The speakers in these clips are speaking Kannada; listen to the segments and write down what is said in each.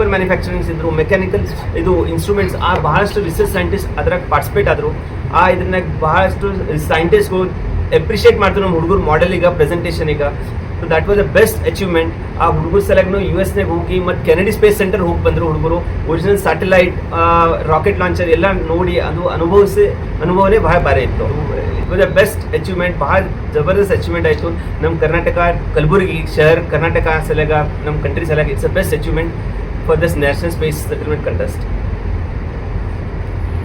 ಪೇಪರ್ ಮ್ಯಾನುಫ್ಯಾಕ್ಚರಿಂಗ್ಸ್ ಇದ್ರು ಮೆಕ್ಯಾನಿಕಲ್ ಇದು ಇನ್ಸ್ಟ್ರೂಮೆಂಟ್ಸ್ ಆ ಬಹಳಷ್ಟು ರಿಸರ್ಚ್ ಸೈಂಟಿಸ್ಟ್ ಅದ್ರಾಗ ಪಾರ್ಟಿಸಿಪೇಟ್ ಆದರು. ಆ ಇದನ್ನ ಬಹಳಷ್ಟು ಸೈಂಟಿಸ್ಟ್ಗಳು ಎಪ್ರಿಷಿಯೇಟ್ ಮಾಡ್ತಾರೆ ನಮ್ಮ ಹುಡುಗರು ಮಾಡೆಲ್ ಈಗ ಪ್ರೆಸೆಂಟೇಷನ್ ಈಗ. So that was the best achievement ಆ ಹುಡುಗರು ಸಲಗ್ನು ಯು ಎಸ್ನಾಗ ಹೋಗಿ ಮತ್ತು ಕೆನಡಿ ಸ್ಪೇಸ್ ಸೆಂಟರ್ ಹೋಗಿ ಬಂದರು ಹುಡುಗರು. ಒರಿಜಿನಲ್ ಸ್ಯಾಟಲೈಟ್ ರಾಕೆಟ್ ಲಾಂಚರ್ ಎಲ್ಲ ನೋಡಿ ಅದು ಅನುಭವಿಸಿ, ಅನುಭವನೇ ಭಾಳ ಭಾರಿ ಇತ್ತು. It was the best achievement ಭಾಳ ಜಬರ್ದಸ್ತ್ ಅಚೀವ್ಮೆಂಟ್ ಆಯಿತು. ನಮ್ಮ ಕರ್ನಾಟಕ, ಕಲಬುರಗಿ, ಶಹರ್, ಕರ್ನಾಟಕ ಸಲಗ ನಮ್ಮ country Salaga it's a best achievement this national space settlement contest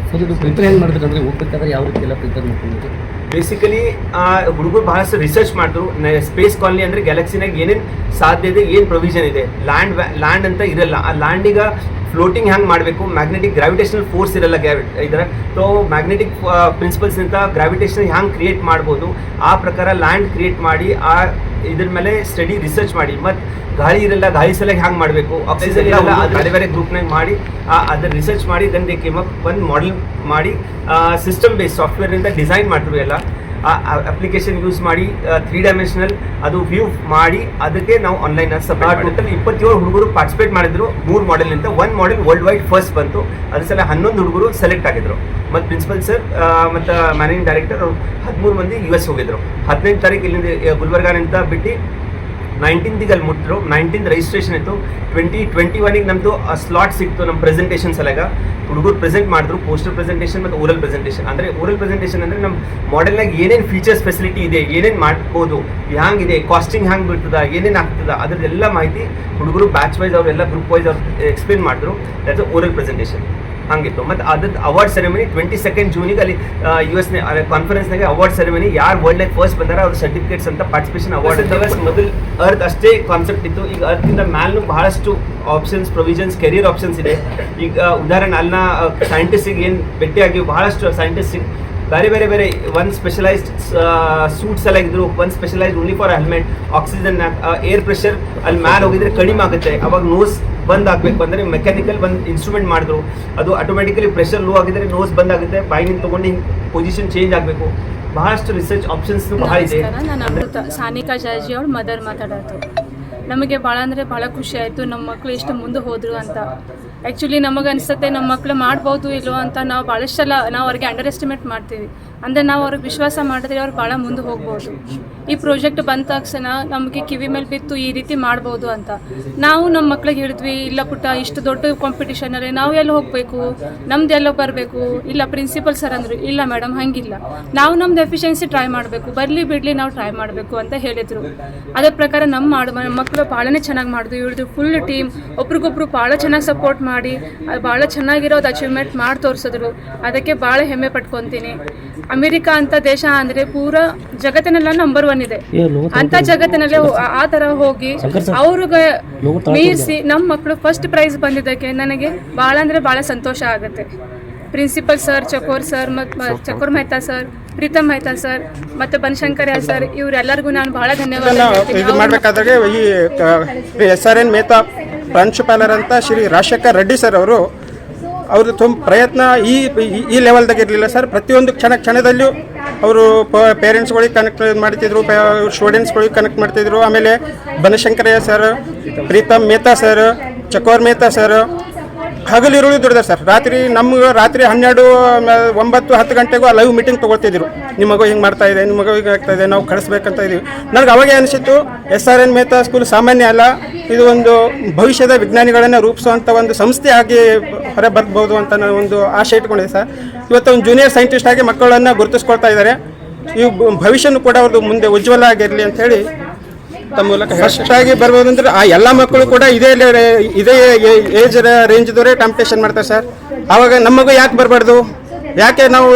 sir ಇದು ಪ್ರಿಪೇರ್ ಹೆಂಗೆ ಮಾಡಿದ್ರೆ ಅಂದರೆ ಹೋಗ್ಬೇಕಾದ್ರೆ ಯಾವ ರೀತಿ ಎಲ್ಲ ಪ್ರಿಪೇರ್ ಮಾಡ್ಕೊಂಡಿದ್ರಿ? ಬೇಸಿಕಲಿ ಆ ಹುಡುಗರು ಬಹಳಷ್ಟು ರಿಸರ್ಚ್ ಮಾಡಿದ್ರು. ಸ್ಪೇಸ್ ಕಾಲನಿ ಅಂದ್ರೆ ಗ್ಯಾಲಕ್ಸಿನಾಗ ಏನೇನು ಸಾಧ್ಯ ಇದೆ ಏನು ಪ್ರೊವಿಷನ್ ಇದೆ. ಲ್ಯಾಂಡ್ ಲ್ಯಾಂಡ್ ಅಂತ ಇರಲ್ಲ. ಆ ಲ್ಯಾಂಡಿಗ ಫ್ಲೋಟಿಂಗ್ ಹ್ಯಾಂಗ್ ಮಾಡಬೇಕು? ಮ್ಯಾಗ್ನೆಟಿಕ್ ಗ್ರಾವಿಟೇಷನಲ್ ಫೋರ್ಸ್ ಇರಲ್ಲ ಇದರ. ಸೊ ಮ್ಯಾಗ್ನೆಟಿಕ್ ಪ್ರಿನ್ಸಿಪಲ್ಸ್ ಅಂತ ಗ್ರಾವಿಟೇಷನ್ ಹ್ಯಾಂಗ್ ಕ್ರಿಯೇಟ್ ಮಾಡ್ಬೋದು? ಆ ಪ್ರಕಾರ ಲ್ಯಾಂಡ್ ಕ್ರಿಯೇಟ್ ಮಾಡಿ ಆ ಇದ್ರ ಮೇಲೆ ಸ್ಟಡಿ ರಿಸರ್ಚ್ ಮಾಡಿ. ಮತ್ತು ಗಾಳಿ ಇರಲ್ಲ ಗಾಳಿ ಸಲಕ್ಕೆ ಹ್ಯಾಂಗ್ ಮಾಡಬೇಕು? ಆಕ್ಸಿಜನ್ ಇರಲ್ಲ ಬೇರೆ ಬೇರೆ ಗ್ರೂಪ್ನಾಗ ಮಾಡಿ ಆ ಅದ್ರ ರಿಸರ್ಚ್ ಮಾಡಿ ದನ್ ದೇ ಕೇಮ್ ಅಪ್ ಒಂದು ಮಾಡೆಲ್ ಮಾಡಿ ಸಿಸ್ಟಮ್ ಬೇಸ್ ಸಾಫ್ಟ್ವೇರಿಂದ ಡಿಸೈನ್ ಮಾಡಿದ್ರು ಎಲ್ಲ. ಆ ಅಪ್ಲಿಕೇಶನ್ ಯೂಸ್ ಮಾಡಿ ತ್ರೀ ಡೈಮೆನ್ಷನಲ್ ಅದು ವ್ಯೂ ಮಾಡಿ ಅದಕ್ಕೆ ನಾವು ಆನ್ಲೈನ್ ಟೋಟಲ್ ಇಪ್ಪತ್ತೇಳು ಹುಡುಗರು ಪಾರ್ಟಿಸಿಪೇಟ್ ಮಾಡಿದ್ರು ಮೂರು ಮಾಡೆಲ್ ಅಂತ one model world wide first ಬಂತು. ಅದ್ರ ಸಲ ಹನ್ನೊಂದು ಹುಡುಗರು ಸೆಲೆಕ್ಟ್ ಆಗಿದ್ರು. ಮತ್ತು ಪ್ರಿನ್ಸಿಪಲ್ ಸರ್ ಮತ್ತು ಮ್ಯಾನೇಜಿಂಗ್ ಡೈರೆಕ್ಟರ್ ಹದಿಮೂರು ಮಂದಿ ಯು ಎಸ್ ಹೋಗಿದ್ರು. ಹದಿನೆಂಟು ತಾರೀಕು ಇಲ್ಲಿಂದ ಗುಲ್ಬರ್ಗಾನಂತ ಗುಲ್ಬರ್ಗಾನಿಂದ ಬಿಟ್ಟು ನೈನ್ಟೀನ್ತಿಗೆ ಅಲ್ಲಿ ಮುಟ್ಟರು ನೈನ್ಟೀನ್ ರಿಜಿಸ್ಟ್ರೇಷನ್ ಇತ್ತು. ಟ್ವೆಂಟಿ ಟ್ವೆಂಟಿ ಒನಿಗೆ ನಮ್ಮದು ಸ್ಲಾಟ್ ಸಿಕ್ತು ನಮ್ಮ ಪ್ರೆಸೆಂಟೇಷನ್ ಸಲಗ ಹುಡುಗರು ಪ್ರೆಸೆಂಟ್ ಮಾಡಿದ್ರು ಪೋಸ್ಟರ್ ಪ್ರೆಸೆಂಟೇಷನ್ ಮತ್ತು ಓರಲ್ ಪ್ರೆಸೆಂಟೇಷನ್ ಅಂದರೆ ಓರಲ್ ಪ್ರೆಸೆಂಟೇಷನ್ ಅಂದರೆ ನಮ್ಮ ಮಾಡೆಲ್ನಾಗ ಏನೇನು ಫೀಚರ್ಸ್ ಫೆಸಿಲಿಟಿ ಇದೆ, ಏನೇನು ಮಾಡ್ಬೋದು, ಹ್ಯಾಂಗಿದೆ ಕಾಸ್ಟಿಂಗ್ ಹ್ಯಾಂಗೆ ಬೀಳ್ತದ, ಏನೇನು ಆಗ್ತದ, ಅದ್ರದ್ದೆಲ್ಲ ಮಾಹಿತಿ ಹುಡುಗರು ಬ್ಯಾಚ್ ವೈಸ್ ಅವರೆಲ್ಲ ಗ್ರೂಪ್ ವೈಸ್ ಅವ್ರು ಎಕ್ಸ್ಪ್ಲೇನ್ ಮಾಡಿದ್ರು. ದಟ್ಸ್ ಓರಲ್ ಪ್ರೆಸೆಂಟೇಷನ್ ಹಂಗಿತ್ತು. ಮತ್ತು ಅದ್ರದ್ದು ಅವಾರ್ಡ್ ಸೆರೆಮನಿ ಟ್ವೆಂಟಿ ಸೆಕೆಂಡ್ ಜೂನಿಗೆ ಅಲ್ಲಿ ಯು ಎಸ್ ಕಾನ್ಫರೆನ್ಸ್ನಾಗೆ ಅವಾರ್ಡ್ ಸೆರೆಮನಿ ಯಾರು ವರ್ಲ್ಡ್ ಫಸ್ಟ್ ಬಂದಾರ ಅವ್ರ ಸರ್ಟಿಫಿಕೇಟ್ಸ್ ಅಂತ ಪಾರ್ಟಿಸಿಪೇಷನ್ ಅವಾರ್ಡ್ ಮೊದಲು ಅರ್ತ್ ಅಷ್ಟೇ ಕಾನ್ಸೆಪ್ಟ್ ಇತ್ತು. ಈಗ ಅರ್ಥದಿಂದ ಮ್ಯಾಲ್ನು ಬಹಳಷ್ಟು ಆಪ್ಷನ್ಸ್ ಪ್ರೊವಿಷನ್ಸ್ ಕೆರಿಯರ್ ಆಪ್ಷನ್ಸ್ ಇದೆ. ಈಗ ಉದಾಹರಣೆ ಅಲ್ಲಿನ ಸೈಂಟಿಸ್ಟಿಗೆ ಏನು ಭೇಟಿಯಾಗಿ ಬಹಳಷ್ಟು ಸೈಂಟಿಸ್ಟಿಗೆ ಬೇರೆ ಬೇರೆ ಬೇರೆ ಒಂದು ಸ್ಪೆಷಲೈಸ್ಡ್ ಸೂಟ್ಸ್ ಎಲ್ಲ ಇದ್ರು. ಒಂದು specialised only for helmet oxygen air pressure ಅಲ್ಲಿ ಮ್ಯಾಲ್ ಹೋಗಿದ್ರೆ ಕಡಿಮೆ ಆಗುತ್ತೆ. ಅವಾಗ ನೋಸ್ ಬಂದ್ ಆಗಬೇಕು. ಅಂದರೆ ಮೆಕ್ಯಾನಿಕಲ್ ಒಂದು ಇನ್ಸ್ಟ್ರೂಮೆಂಟ್ ಮಾಡಿದ್ರು. ಅದು ಆಟೋಮೆಟಿಕಲಿ ಪ್ರೆಷರ್ ಲೋ ಆಗಿದ್ರೆ ನೋಸ್ ಬಂದ್ ಆಗುತ್ತೆ. ಬಾಯಿನಿಂದ ತೊಗೊಂಡು ಹಿಂಗೆ ಪೊಸಿಷನ್ ಚೇಂಜ್ ಆಗಬೇಕು. ಬಹಳಷ್ಟು ರಿಸರ್ಚ್ ಆಪ್ಷನ್ಸ್ ಬಹಳ ಇದೆ. ನಾನು ಅಮೃತ ಸಾನಿಕಾ ಜಾಜಿ ಅವ್ರ ಮದರ್ ಮಾತಾಡೋದು. ನಮಗೆ ಭಾಳ ಅಂದರೆ ಭಾಳ ಖುಷಿ ಆಯಿತು. ನಮ್ಮ ಮಕ್ಕಳು ಎಷ್ಟು ಮುಂದೆ ಹೋದರು ಅಂತ. ಆ್ಯಕ್ಚುಲಿ ನಮಗೆ ಅನಿಸುತ್ತೆ ನಮ್ಮ ಮಕ್ಕಳು ಮಾಡ್ಬೋದು ಇಲ್ವೋ ಅಂತ ನಾವು ಭಾಳಷ್ಟೆಲ್ಲ ನಾವು ಅವ್ರಿಗೆ ಅಂಡರ್ ಎಸ್ಟಿಮೇಟ್ ಮಾಡ್ತೀವಿ. ಅಂದರೆ ನಾವು ಅವ್ರಿಗೆ ವಿಶ್ವಾಸ ಮಾಡಿದ್ರೆ ಅವ್ರು ಭಾಳ ಮುಂದೆ ಹೋಗ್ಬೋದು. ಈ ಪ್ರಾಜೆಕ್ಟ್ ಬಂದ ತಕ್ಷಣ ನಮಗೆ ಕಿವಿ ಮೇಲೆ ಬಿತ್ತು ಈ ರೀತಿ ಮಾಡ್ಬೋದು ಅಂತ. ನಾವು ನಮ್ಮ ಮಕ್ಳಿಗೆ ಹೇಳಿದ್ವಿ, ಇಲ್ಲ ಪುಟ್ಟ, ಇಷ್ಟು ದೊಡ್ಡ ಕಾಂಪಿಟಿಷನಲ್ಲಿ ನಾವು ಎಲ್ಲಿ ಹೋಗಬೇಕು? ನಮ್ದು ಎಲ್ಲೋ ಬರಬೇಕು? ಇಲ್ಲ ಪ್ರಿನ್ಸಿಪಲ್ ಸರ್ ಅಂದರು, ಇಲ್ಲ ಮೇಡಮ್ ಹಂಗಿಲ್ಲ. ನಾವು ನಮ್ದು ಎಫಿಷಿಯನ್ಸಿ ಟ್ರೈ ಮಾಡಬೇಕು, ಬರಲಿ ಬಿಡಲಿ ನಾವು ಟ್ರೈ ಮಾಡಬೇಕು ಅಂತ ಹೇಳಿದರು. ಅದರ ಪ್ರಕಾರ ನಮ್ಮ ಮಾಡು ಮಕ್ಕಳು ಭಾಳನೇ ಚೆನ್ನಾಗಿ ಮಾಡಿದ್ವಿ ಇವ್ರದ್ದು ಫುಲ್ ಟೀಮ್ ಒಬ್ರಿಗೊಬ್ರು ಭಾಳ ಚೆನ್ನಾಗಿ ಸಪೋರ್ಟ್ ಮಾಡಿ ಅದು ಭಾಳ ಚೆನ್ನಾಗಿರೋದು ಅಚೀವ್ಮೆಂಟ್ ಮಾಡಿ ತೋರಿಸಿದ್ರು. ಅದಕ್ಕೆ ಭಾಳ ಹೆಮ್ಮೆ ಪಟ್ಕೊತೀನಿ. ಅಮೆರಿಕ ಅಂತ ದೇಶ ಅಂದರೆ ಪೂರ ಜಗತ್ತಿನೆಲ್ಲ ನಂಬರ್ ಒನ್ ಇದೆ. ಅಂತ ಜಗತ್ತಿನಲ್ಲೇ ಆ- ಥರ ಹೋಗಿ ಅವ್ರಿಗೆ ಮೀರಿಸಿ ನಮ್ಮ ಮಕ್ಕಳು ಫಸ್ಟ್ ಪ್ರೈಸ್ ಬಂದಿದ್ದಕ್ಕೆ ನನಗೆ ಭಾಳ ಅಂದರೆ ಭಾಳ ಸಂತೋಷ ಆಗುತ್ತೆ. ಪ್ರಿನ್ಸಿಪಲ್ ಸರ್ ಚಕೋರ್ ಸರ್ ಮತ್ತು ಚಕೋರ್ ಮೆಹ್ತಾ ಸರ್ ಪ್ರೀತಮ್ ಮೆಹ್ತಾ ಸರ್ ಮತ್ತು ಯಾ ಸರ್ ಇವರೆಲ್ಲರಿಗೂ ನಾನು ಭಾಳ ಧನ್ಯವಾದ ಪ್ರಾಂಶುಪಾಲರಂತ ಶ್ರೀ ರಾಜಶೇಖರ್ ರೆಡ್ಡಿ ಸರ್ ಅವರು ಅವರು ತುಂಬ ಪ್ರಯತ್ನ ಈ ಈ- ಲೆವೆಲ್ದಾಗ ಇರಲಿಲ್ಲ ಸರ್. ಪ್ರತಿಯೊಂದು ಕ್ಷಣ ಕ್ಷಣದಲ್ಲೂ ಅವರು ಪೇರೆಂಟ್ಸ್ಗಳಿಗೆ ಕನೆಕ್ಟ್ ಮಾಡ್ತಿದ್ರು ಸ್ಟೂಡೆಂಟ್ಸ್ಗಳಿಗೆ ಕನೆಕ್ಟ್ ಮಾಡ್ತಿದ್ರು. ಆಮೇಲೆ Banashankarayya sir, Pritam Mehta sir, Chakor Mehta sir ಹಗಲಿರುಳು ದುಡಿದಾರೆ ಸರ್. ರಾತ್ರಿ ನಮ್ಗೆ ರಾತ್ರಿ ಹನ್ನೆರಡು ಒಂಬತ್ತು, ಹತ್ತು ಗಂಟೆಗೂ ಲೈವ್ ಮೀಟಿಂಗ್ ತೊಗೊಳ್ತಿದ್ರು. ನಿಮ್ಮ ಮಗು ಹಿಂಗೆ ಮಾಡ್ತಾ ಇದೆ, ನಿಮ್ಮ ಮಗು ಹಿಂಗೆ ಆಗ್ತಾ ಇದೆ, ನಾವು ಕಳಿಸ್ಬೇಕಂತ ಇದೀವಿ. ನನಗೆ ಅವಾಗೇ ಅನಿಸಿತ್ತು S R N Mehta school ಸಾಮಾನ್ಯ ಅಲ್ಲ, ಇದು ಒಂದು ಭವಿಷ್ಯದ ವಿಜ್ಞಾನಿಗಳನ್ನು ರೂಪಿಸುವಂಥ ಒಂದು ಸಂಸ್ಥೆ ಆಗಿ ಹೊರ ಬರ್ಬೋದು ಅಂತ ನಾನು ಒಂದು ಆಶೆ ಇಟ್ಕೊಂಡಿದ್ದೆ ಸರ್. ಇವತ್ತು ಒಂದು ಜೂನಿಯರ್ ಸೈಂಟಿಸ್ಟ್ ಆಗಿ ಮಕ್ಕಳನ್ನು ಗುರುತಿಸ್ಕೊಳ್ತಾ ಇದ್ದಾರೆ. ಇವು ಭವಿಷ್ಯನೂ ಕೂಡ ಅವ್ರದ್ದು ಮುಂದೆ ಉಜ್ವಲ ಆಗಿರಲಿ ಅಂತ ಹೇಳಿ ತಮ್ಮ ಮೂಲಕ ಫಸ್ಟ್ ಆಗಿ ಬರ್ಬೋದಂದ್ರೆ ಆ ಎಲ್ಲ ಮಕ್ಕಳು ಕೂಡ ಇದೇ ಇದೇ ಏಜ್ ರೇಂಜ್ದವರೇ ಕಾಂಪಿಟೇಷನ್ ಮಾಡ್ತಾರೆ ಸರ್ ಅವಾಗ ನಮಗೂ ಯಾಕೆ ಬರಬಾರ್ದು? ಯಾಕೆ ನಾವು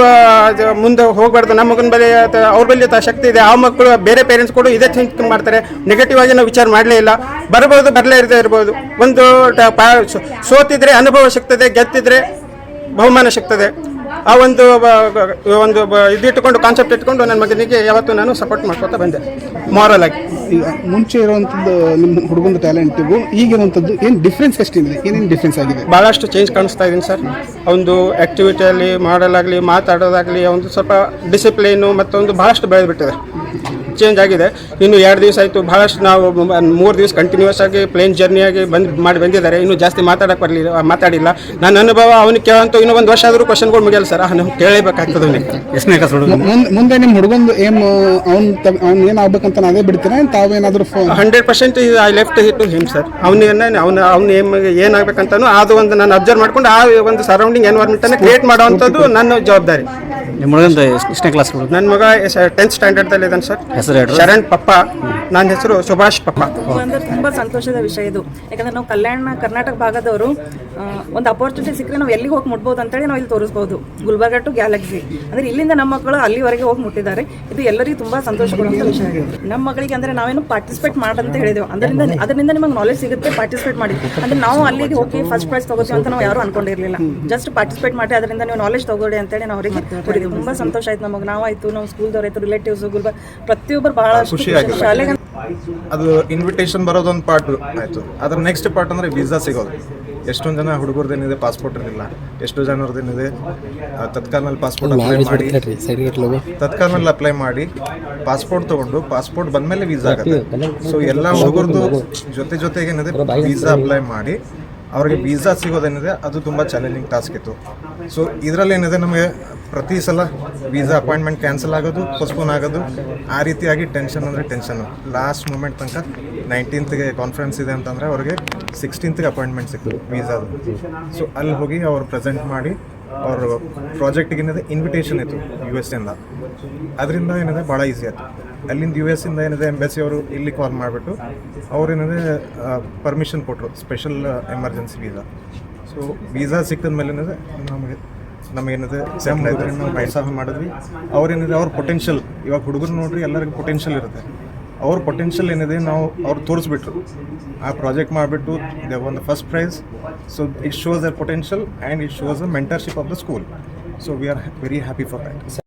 ಮುಂದೆ ಹೋಗಬಾರ್ದು? ನಮ್ಮ ಮಗನ ಬಳಿ ಅವ್ರ ತ- ಶಕ್ತಿ ಇದೆ. ಆ ಮಕ್ಕಳು ಬೇರೆ ಪೇರೆಂಟ್ಸ್ ಕೂಡ ಇದೇ ಥಿಂಕ್ ಮಾಡ್ತಾರೆ. ನೆಗೆಟಿವ್ ಆಗಿ ನಾವು ವಿಚಾರ ಮಾಡಲೇ ಇಲ್ಲ. ಬರಬಹುದು ಬರಲೇ ಇರದೇ ಇರ್ಬೋದು. ಒಂದು ಸೋತಿದ್ರೆ ಅನುಭವ ಸಿಗ್ತದೆ ಗೆದ್ದಿದ್ರೆ ಬಹುಮಾನ ಸಿಗ್ತದೆ ಆ ಒಂದು ಒಂದು ಇದಿಟ್ಟುಕೊಂಡು ಕಾನ್ಸೆಪ್ಟ್ ಇಟ್ಕೊಂಡು ನನ್ನ ಮಗನಿಗೆ ಯಾವತ್ತೂ ನಾನು ಸಪೋರ್ಟ್ ಮಾಡ್ಕೊತಾ ಬಂದೆ. ಮಾರಲ್ ಆಗಿ. ಈಗ ಮುಂಚೆ ಇರುವಂಥದ್ದು ನಿಮ್ಮ ಹುಡುಗನ ಟ್ಯಾಲೆಂಟಿಗೂ ಈಗಿರುವಂಥದ್ದು ಏನು ಡಿಫ್ರೆನ್ಸ್ ಎಷ್ಟಿದೆ ಏನೇನು ಡಿಫ್ರೆನ್ಸ್ ಆಗಿದೆ? ಭಾಳಷ್ಟು ಚೇಂಜ್ ಕಾಣಿಸ್ತಾ ಇದ್ದೀನಿ ಸರ್. ಒಂದು ಆ್ಯಕ್ಟಿವಿಟಿಯಲ್ಲಿ ಮಾಡಲಾಗಲಿ ಮಾತಾಡೋದಾಗಲಿ ಒಂದು ಸ್ವಲ್ಪ ಡಿಸಿಪ್ಲೀನು ಮತ್ತೊಂದು ಭಾಳಷ್ಟು ಬೆಳೆದ್ಬಿಟ್ಟಿದೆ. ಚೇಂಜ್ ಆಗಿದೆ. ಇನ್ನು ಎರಡು ದಿವಸ ಆಯಿತು ಭಾಳಷ್ಟು ನಾವು ಮೂರು ದಿವಸ ಕಂಟಿನ್ಯೂಸ್ ಆಗಿ ಪ್ಲೇನ್ ಜರ್ನಿ ಆಗಿ ಬಂದು ಮಾಡಿ ಬಂದಿದ್ದಾರೆ. ಇನ್ನು ಜಾಸ್ತಿ ಮಾತಾಡಕ್ಕೆ ಬರಲಿಲ್ಲ ಮಾತಾಡಿಲ್ಲ. ನನ್ನ ಅನುಭವ ಅವನಿಗೆ ಕೇಳಂತೂ ಇನ್ನೂ ಒಂದು ವರ್ಷ ಆದರೂ ಕ್ವಶನ್ಗಳು ಮುಗಿಯಲ್ಲ ಸರ್ ನಾವು ಕೇಳಬೇಕಾಗ್ತದೆ ಅವನಿಗೆ. ಎಷ್ಟನೇ ಕ್ಲಾಸ್ ಹುಡುಗ ಮುಂದೆ ಮುಂದೆ ನಿಮ್ಮ ಹುಡುಗಂದು ಏನು ಅವ್ನು ಅವ್ನು ಏನು ಆಗ್ಬೇಕಂತ ಅದೇ ಬಿಡ್ತೀರಾ? ತಾವೇನಾದರೂ ತಾವೇನಾದ್ರೂ phone hundred percent I left it to him sir ಅವನಿಗೆ ಅವ್ನು ಅವ್ನು ಏನು ಏನಾಗಬೇಕಂತನೂ ಅದು ಒಂದು ನಾನು ಅಬ್ಸರ್ವ್ ಮಾಡ್ಕೊಂಡು ಆ ಒಂದು ಸರೌಂಡಿಂಗ್ ಎನ್ವೈರ್ಮೆಂಟನ್ನು ಕ್ರಿಯೇಟ್ ಮಾಡುವಂಥದ್ದು ನನ್ನ ಜವಾಬ್ದಾರಿ. ನಿಮ್ಮ ಹುಡುಗಂದು ಎಷ್ಟನೇ ಕ್ಲಾಸ್ ನನ್ನ ಮಗ ಟೆಂತ್ ಸ್ಟ್ಯಾಂಡರ್ಡ್ದಲ್ಲಿ ಇದ್ದಾನೆ ಸರ್ ಹೆಸರು ಹೇಳ್ರಿ. ಶರಣ್ ಪಪ್ಪ ನನ್ನ ಹೆಸರು ಸುಭಾಷ್ ಪಪ್ಪ. ತುಂಬಾ ತುಂಬ ಸಂತೋಷದ ವಿಷಯ ಇದು. ಯಾಕಂದ್ರೆ ನಾವು ಕಲ್ಯಾಣ ಕರ್ನಾಟಕ ಭಾಗದವರು ಒಂದು ಅಪರ್ಚುನಿಟಿ ಸಿಕ್ಕರೆ ನಾವು ಎಲ್ಲಿಗೆ ಹೋಗಿ ಮುಟ್ಬೋದು ಅಂತೇಳಿ ನಾವು ಇಲ್ಲಿ ತೋರಿಸ್ಬೋದು. Gulbarga to galaxy. ಅಂದ್ರೆ ಇಲ್ಲಿಂದ ನಮ್ಮ ಮಕ್ಕಳು ಅಲ್ಲಿವರೆಗೆ ಹೋಗಿ ಮುಟ್ಟಿದ್ದಾರೆ. ಇದು ಎಲ್ಲರಿಗೂ ತುಂಬಾ ಸಂತೋಷ ಕೊಡುವಂತ ವಿಷಯ ನಮ್ಮ ಮಗಳಿಗೆ ಅಂದ್ರೆ ನಾವೇನು ಪಾರ್ಟಿಸಿಪೇಟ್ ಮಾಡಂತ ಹೇಳಿದೆವು. ಅದರಿಂದ ಅದರಿಂದ ನಿಮಗೆ ನಾಲೆಜ್ ಸಿಗುತ್ತೆ ಪಾರ್ಟಿಸಿಪೇಟ್ ಮಾಡಿ. ಅಂದ್ರೆ ನಾವು ಅಲ್ಲಿಗೆ ಹೋಗಿ ಫಸ್ಟ್ ಪ್ರೈಸ್ ತಗೋತೀವಿ ಅಂತ ನಾವು ಯಾರು ಅನ್ಕೊಂಡಿರ್ಲಿಲ್ಲ. ಜಸ್ಟ್ ಪಾರ್ಟಿಸಿಪೇಟ್ ಮಾಡಿ ಅದರಿಂದ ನೀವು ನಾಲೆಜ್ ತಗೊಳ್ಳಿ ಅಂತೇಳಿ ನಾವು ಅವರಿಗೆ ಕೊಡಿದ್ವಿ ತುಂಬಾ ಸಂತೋಷ ಆಯ್ತು ನಮಗೆ. ನಾವಾಯ್ತು ನಮ್ಮ ಸ್ಕೂಲ್ದವ್ರು ಆಯ್ತು ರಿಲೇಟಿವ್ಸ್ ಗುಲ್ಬರ್ಗ ಪ್ರತಿಯೊಬ್ಬರು ಬಹಳ ಶಾಲೆಗೆ ಅದು ಇನ್ವಿಟೇಷನ್ ಬರೋದೊಂದು ಪಾರ್ಟ್ ಆಯ್ತು. ಅದ್ರ ನೆಕ್ಸ್ಟ್ ಪಾರ್ಟ್ ಅಂದ್ರೆ ವೀಸಾ ಸಿಗೋದು. ಎಷ್ಟೊಂದು ಜನ ಹುಡುಗರದೇನಿದೆ ಪಾಸ್ಪೋರ್ಟ್ ಇರಲಿಲ್ಲ ಎಷ್ಟು ಜನರದೇನಿದೆ ಏನಿದೆ ತತ್ಕಾಲ್ನಲ್ಲಿ ಪಾಸ್ಪೋರ್ಟ್ ಅಪ್ಲೈ ಮಾಡಿ. ತತ್ಕಾಲ್ನಲ್ಲಿ ಅಪ್ಲೈ ಮಾಡಿ ಪಾಸ್ಪೋರ್ಟ್ ತಗೊಂಡು ಪಾಸ್ಪೋರ್ಟ್ ಬಂದಮೇಲೆ ವೀಸಾ ಆಗುತ್ತೆ. ಸೊ ಎಲ್ಲ ಹುಡುಗರದು ಜೊತೆ ಜೊತೆಗೆ ಏನಿದೆ ವೀಸಾ ಅಪ್ಲೈ ಮಾಡಿ. ಅವ್ರಿಗೆ ವೀಸಾ ಸಿಗೋದೇನಿದೆ, ಅದು ತುಂಬ ಚಾಲೆಂಜಿಂಗ್ ಟಾಸ್ಕ್ ಇತ್ತು. ಸೊ ಇದರಲ್ಲಿ ಏನಿದೆ ನಮಗೆ, ಪ್ರತಿ ಸಲ ವೀಸಾ ಅಪಾಯಿಂಟ್ಮೆಂಟ್ ಕ್ಯಾನ್ಸಲ್ ಆಗೋದು ಪೋಸ್ಟ್ಪೋನ್ ಆಗೋದು, ಆ ರೀತಿಯಾಗಿ ಟೆನ್ಷನ್ ಅಂದರೆ ಟೆನ್ಷನ್ ಲಾಸ್ಟ್ ಮೂಮೆಂಟ್ ತನಕ ನೈನ್ಟೀನ್ತ್ಗೆ ಕಾನ್ಫರೆನ್ಸ್ ಇದೆ ಅಂತಂದರೆ ಅವ್ರಿಗೆ ಸಿಕ್ಸ್ಟೀನ್ತ್ಗೆ ಅಪಾಯಿಂಟ್ಮೆಂಟ್ ಸಿಕ್ತು ವೀಸಾದು ಸೊ ಅಲ್ಲಿ ಹೋಗಿ ಅವ್ರು ಪ್ರೆಸೆಂಟ್ ಮಾಡಿ, ಅವರು ಪ್ರಾಜೆಕ್ಟಿಗೆ ಏನಿದೆ ಇನ್ವಿಟೇಷನ್ ಇತ್ತು ಯು ಎಸ್ ಇಂದ. ಅದರಿಂದ ಏನಿದೆ ಭಾಳ ಈಸಿ ಆಯ್ತು. ಅಲ್ಲಿಂದ ಯು ಎಸ್ ಇಂದ ಏನಿದೆ ಎಂಬೆಸಿ ಅವರು ಇಲ್ಲಿ ಕಾಲ್ ಮಾಡಿಬಿಟ್ಟು ಅವ್ರೇನಿದೆ ಪರ್ಮಿಷನ್ ಕೊಟ್ಟರು special emergency visa so visa ಸಿಕ್ಕಿದ ಮೇಲೆ ಏನಿದೆ, ನಮಗೆ ನಮಗೇನಿದೆ ಸೆಮ್ ನಾವು ಪ್ರೋತ್ಸಾಹ ಮಾಡಿದ್ವಿ. ಅವ್ರೇನಿದೆ ಅವ್ರ ಪೊಟೆನ್ಷಿಯಲ್ ಇವಾಗ ಹುಡುಗರು ನೋಡ್ರಿ, ಎಲ್ಲರಿಗೂ ಪೊಟೆನ್ಷಿಯಲ್ ಇರುತ್ತೆ. ಅವ್ರ ಪೊಟೆನ್ಷಿಯಲ್ ಏನಿದೆ, ನಾವು ಅವ್ರು ತೋರಿಸ್ಬಿಟ್ರು. ಆ ಪ್ರಾಜೆಕ್ಟ್ ಮಾಡಿಬಿಟ್ಟು they won the first prize so it shows their potential and it shows the mentorship of the school so we are very happy for that